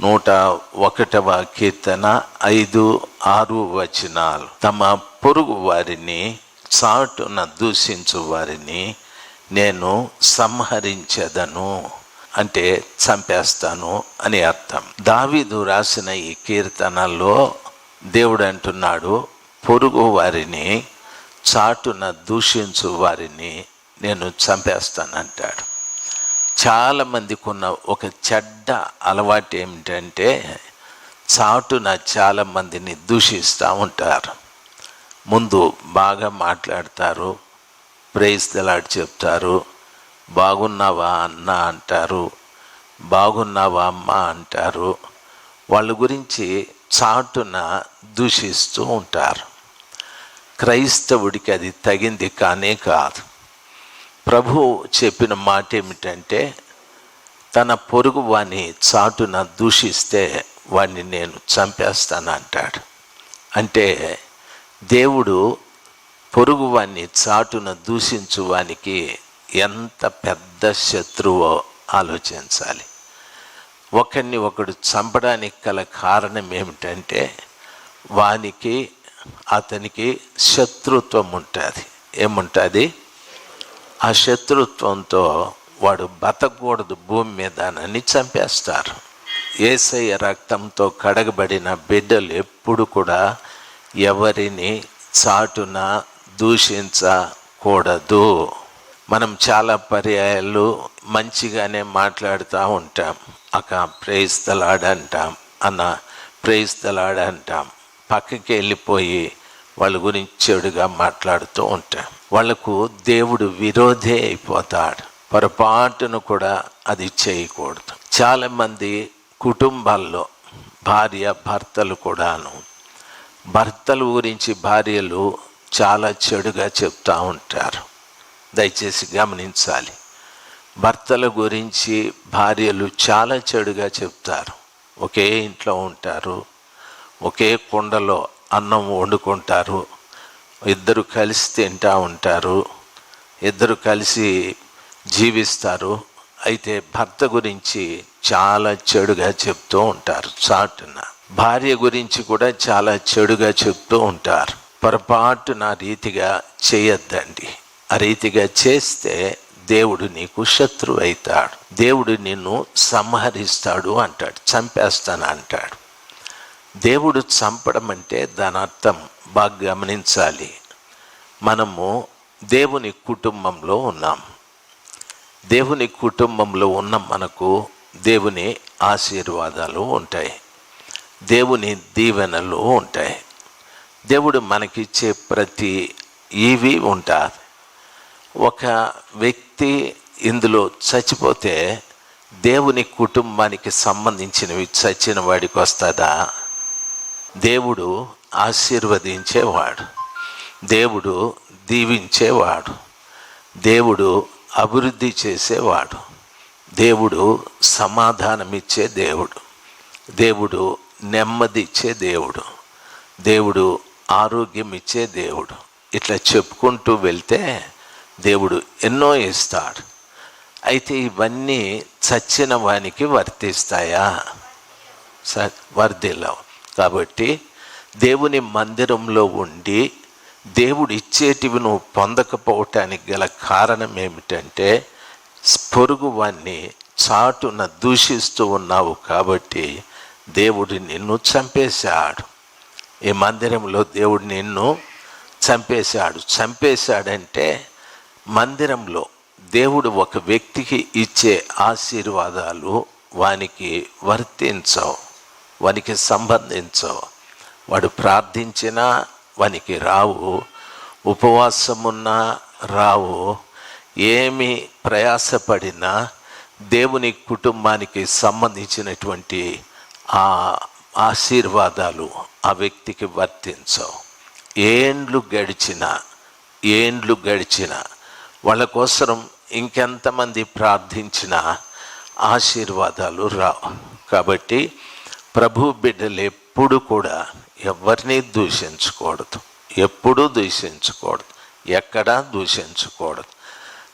నూట ఒకటవ కీర్తన ఐదు ఆరు వచనాలు. తమ పొరుగు వారిని చాటున దూషించు వారిని నేను సంహరించదను. అంటే చంపేస్తాను అని అర్థం. దావీదు రాసిన ఈ కీర్తనలో దేవుడు అంటున్నాడు పొరుగు వారిని చాటున దూషించు వారిని నేను చంపేస్తానంటాడు. చాలామందికి ఉన్న ఒక చెడ్డ అలవాటు ఏమిటంటే చాటున చాలామందిని దూషిస్తూ ఉంటారు. ముందు బాగా మాట్లాడతారు ప్రైజ్ చెప్తారు బాగున్నావా అన్న అంటారు బాగున్నావా అమ్మ అంటారు. వాళ్ళ గురించి చాటున దూషిస్తూ ఉంటారు. క్రైస్తవుడికి అది తగింది కానే కాదు. ప్రభు చెప్పిన మాట ఏమిటంటే తన పొరుగు వాణ్ణి చాటున దూషిస్తే వాణ్ణి నేను చంపేస్తాను అంటాడు అంటే దేవుడు పొరుగు వాణ్ణి చాటున దూషించు వానికి ఎంత పెద్ద శత్రువో ఆలోచించాలి. ఒకరిని ఒకడు చంపడానికి గల కారణం ఏమిటంటే వానికి అతనికి శత్రుత్వం ఉంటుంది. ఏముంటుంది? ఆ శత్రుత్వంతో వాడు బతకూడదు భూమి మీద అని చంపేస్తారు. ఏసయ్య రక్తంతో కడగబడిన బిడ్డలు ఎప్పుడు కూడా ఎవరిని చాటున దూషించకూడదు. మనం చాలా పర్యాయాలు మంచిగానే మాట్లాడుతూ ఉంటాం. అక్క ప్రేయిస్తలాడంటాం అన్న ప్రేయిస్తలాడంటాం. పక్కకి వెళ్ళిపోయి వాళ్ళ గురించి చెడుగా మాట్లాడుతూ ఉంటాం. వాళ్ళకు దేవుడు విరోధే అయిపోతాడు. పొరపాటును కూడా అది చేయకూడదు. చాలామంది కుటుంబాల్లో భార్య భర్తలు కూడాను. భర్తల గురించి భార్యలు చాలా చెడుగా చెప్తూ ఉంటారు. దయచేసి గమనించాలి. భర్తల గురించి భార్యలు చాలా చెడుగా చెప్తారు. ఒకే ఇంట్లో ఉంటారు. ఒకే కుండలో అన్నం వండుకుంటారు. ఇద్దరు కలిసి తింటూ ఉంటారు. ఇద్దరు కలిసి జీవిస్తారు. అయితే భర్త గురించి చాలా చెడుగా చెప్తూ ఉంటారు చాటున. భార్య గురించి కూడా చాలా చెడుగా చెప్తూ ఉంటారు. పొరపాటు నా రీతిగా చేయొద్దండి. ఆ రీతిగా చేస్తే దేవుడు నీకు శత్రువు అవుతాడు దేవుడు నిన్ను సంహరిస్తాడు అంటాడు చంపేస్తాను అంటాడు దేవుడు చంపడం అంటే దాని అర్థం బాగా గమనించాలి. మనము దేవుని కుటుంబంలో ఉన్నాం. దేవుని కుటుంబంలో ఉన్న మనకు దేవుని ఆశీర్వాదాలు ఉంటాయి. దేవుని దీవెనలు ఉంటాయి. దేవుడు మనకిచ్చే ప్రతి ఇవి ఉంటుంది ఒక వ్యక్తి ఇందులో చచ్చిపోతే దేవుని కుటుంబానికి సంబంధించినవి చచ్చిన వాడికి వస్తుందా? దేవుడు ఆశీర్వదించేవాడు. దేవుడు దీవించేవాడు. దేవుడు అభివృద్ధి చేసేవాడు. దేవుడు సమాధానమిచ్చే దేవుడు. దేవుడు నెమ్మది ఇచ్చే దేవుడు. దేవుడు ఆరోగ్యం ఇచ్చే దేవుడు. ఇట్లా చెప్పుకుంటూ వెళ్తే దేవుడు ఎన్నో ఇస్తాడు. అయితే ఇవన్నీ చచ్చిన వానికి వర్తిస్తాయా? స వర్ధిల్లవు. కాబట్టి దేవుని మందిరంలో ఉండి దేవుడు ఇచ్చేటివి నువ్వు పొందకపోవటానికి గల కారణం ఏమిటంటే పొరుగు వాణ్ణి చాటున దూషిస్తూ ఉన్నావు కాబట్టి దేవుడు నిన్ను చంపేశాడు. ఈ మందిరంలో దేవుడు నిన్ను చంపేశాడు. చంపేశాడంటే మందిరంలో దేవుడు ఒక వ్యక్తికి ఇచ్చే ఆశీర్వాదాలు వానికి వర్తించవు. వానికి సంబంధించవు వాడు ప్రార్థించినా వానికి రావు. ఉపవాసమున్నా రావు. ఏమి ప్రయాసపడినా దేవుని కుటుంబానికి సంబంధించినటువంటి ఆ ఆశీర్వాదాలు ఆ వ్యక్తికి వర్తించవు ఏండ్లు గడిచిన ఏండ్లు గడిచిన వాళ్ళ కోసం ఇంకెంతమంది ప్రార్థించినా ఆశీర్వాదాలు రావు. కాబట్టి ప్రభు బిడ్డలు ఎప్పుడు కూడా ఎవరిని దూషించకూడదు. ఎప్పుడూ దూషించకూడదు. ఎక్కడా దూషించకూడదు.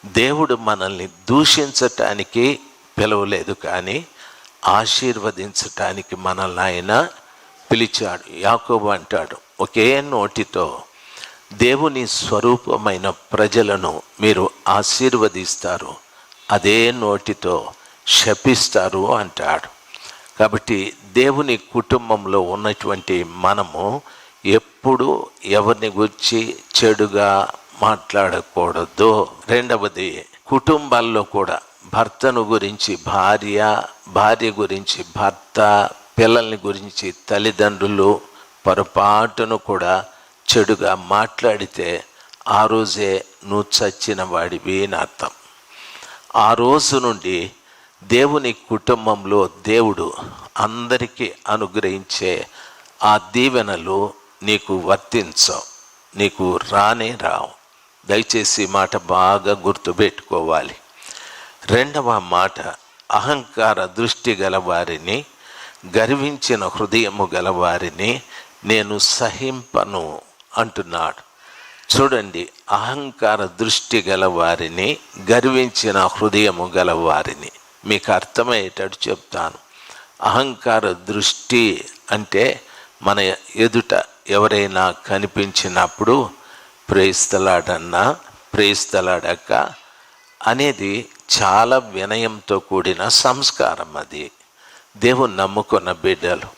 దేవుడు మనల్ని దూషించటానికి పిలవలేదు కానీ ఆశీర్వదించటానికి మనల్ని ఆయన పిలిచాడు. యాకోబు అంటాడు ఒకే నోటితో దేవుని స్వరూపమైన ప్రజలను మీరు ఆశీర్వదిస్తారు. అదే నోటితో శపిస్తారు అంటాడు. కాబట్టి దేవుని కుటుంబంలో ఉన్నటువంటి మనము ఎప్పుడు ఎవరిని గురించి చెడుగా మాట్లాడకూడదు. రెండవది కుటుంబాల్లో కూడా భర్తను గురించి భార్య భార్య గురించి భర్త పిల్లల్ని గురించి తల్లిదండ్రులు పొరపాటును కూడా చెడుగా మాట్లాడితే ఆ రోజే నువ్వు చచ్చిన వాడివి అని అర్థం. ఆ రోజు నుండి దేవుని కుటుంబంలో దేవుడు అందరికీ అనుగ్రహించే ఆ దీవెనలు నీకు వర్తించవు నీకు రానే రావు. దయచేసి మాట బాగా గుర్తుపెట్టుకోవాలి. రెండవ మాట అహంకార దృష్టి గలవారిని గర్వించిన హృదయము గల వారిని నేను సహింపను అంటున్నాడు. చూడండి అహంకార దృష్టి గల వారిని గర్వించిన హృదయము గలవారిని. మీకు అర్థమయ్యేటట్టు చెప్తాను. అహంకార దృష్టి అంటే మన ఎదుట ఎవరైనా కనిపించినప్పుడు ప్రేస్తలాడన్నా ప్రేస్తలాడక అనేది చాలా వినయంతో కూడిన సంస్కారం అది. దేవుని నమ్ముకున్న బిడ్డలు.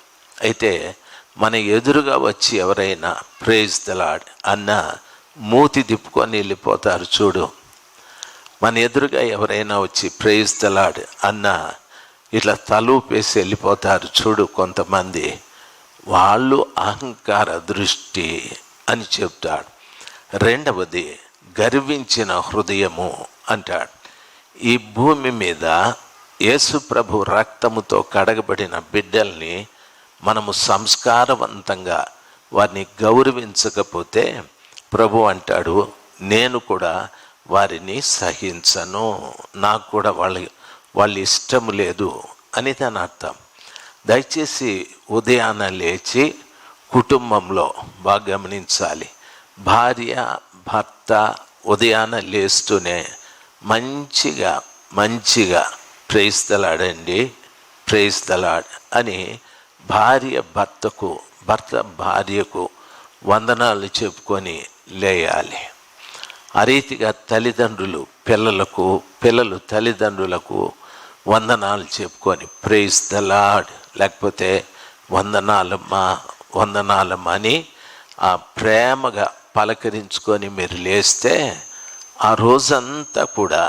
అయితే మన ఎదురుగా వచ్చి ఎవరైనా ప్రేజ్ దలాడ్ అన్న మూతి తిప్పుకొని వెళ్ళిపోతారు చూడు. మన ఎదురుగా ఎవరైనా వచ్చి ప్రేజ్ దలాడ్ అన్న ఇట్లా తలూపేసి వెళ్ళిపోతారు చూడు కొంతమంది. వాళ్ళు అహంకార దృష్టి అని చెప్తాడు రెండవది గర్వించిన హృదయము అంటాడు. ఈ భూమి మీద యేసుప్రభు రక్తముతో కడగబడిన బిడ్డల్ని మనము సంస్కారవంతంగా వారిని గౌరవించకపోతే ప్రభు అంటాడు నేను కూడా వారిని సహించను. నాకు కూడా వాళ్ళ వాళ్ళ ఇష్టం లేదు అని దాని అర్థం. దయచేసి ఉదయాన లేచి కుటుంబంలో బాగా గమనించాలి. భార్య భర్త ఉదయాన లేస్తూనే మంచిగా మంచిగా ప్రేస్తలాడండి ప్రేస్తలాడ్ అని భార్య భర్తకు భర్త భార్యకు వందనాలు చెప్పుకొని లేయాలి. ఆ రీతిగా తల్లిదండ్రులు పిల్లలకు పిల్లలు తల్లిదండ్రులకు వందనాలు చెప్పుకొని ప్రేస్ ద లాడ్ లేకపోతే వందనాలమ్మా వందనాలమ్మా అని ఆ ప్రేమగా పలకరించుకొని మీరు లేస్తే ఆ రోజంతా కూడా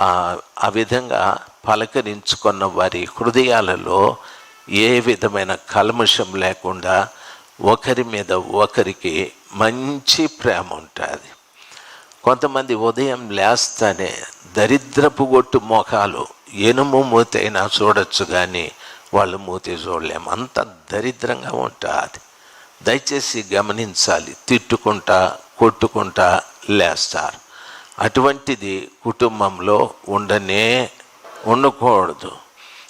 ఆ విధంగా పలకరించుకున్న వారి హృదయాలలో ఏ విధమైన కల్మషం లేకుండా ఒకరి మీద ఒకరికి మంచి ప్రేమ ఉంటుంది. కొంతమంది ఉదయం లేస్తానే దరిద్రపు గొట్టు మోకాలు ఎనుము మూతైనా చూడొచ్చు కానీ వాళ్ళు మూతి చూడలేము. అంత దరిద్రంగా ఉంటుంది. దయచేసి గమనించాలి. తిట్టుకుంటా కొట్టుకుంటా లేస్తారు. అటువంటిది కుటుంబంలో ఉండనే ఉండకూడదు.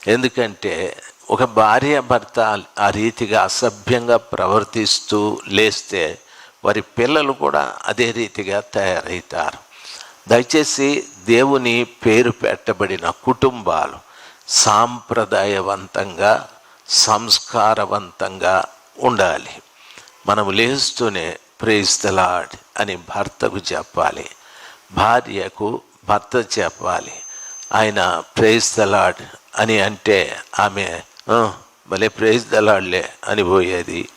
ఎందుకంటే ఒక భార్య భర్త ఆ రీతిగా అసభ్యంగా ప్రవర్తిస్తూ లేస్తే వారి పిల్లలు కూడా అదే రీతిగా తయారవుతారు. దయచేసి దేవుని పేరు పెట్టబడిన కుటుంబాలు సాంప్రదాయవంతంగా సంస్కారవంతంగా ఉండాలి. మనం లేస్తూనే ప్రేస్తలాడ్ అని భర్తకు చెప్పాలి. భార్యకు భర్త చెప్పాలి. ఆయన ప్రేస్తలాడ్ అని అంటే ఆమె భలే ప్రేజ్ దలాడ్లే అని పోయేది.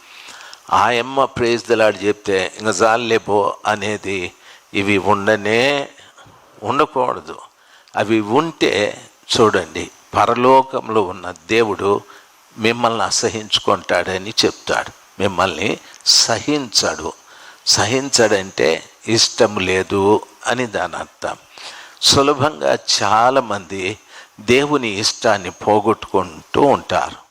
ఆయమ్మ ప్రేజ్ దలాడు చెప్తే ఇంకా జాలేపో అనేది ఇవి ఉండనే ఉండకూడదు. అవి ఉంటే చూడండి పరలోకంలో ఉన్న దేవుడు మిమ్మల్ని అసహించుకుంటాడని చెప్తాడు. మిమ్మల్ని సహించడు. సహించడంటే ఇష్టం లేదు అని దాని అర్థం. సులభంగా చాలామంది దేవుని ఇష్టాన్ని పోగొట్టుకుంటూ ఉంటారు.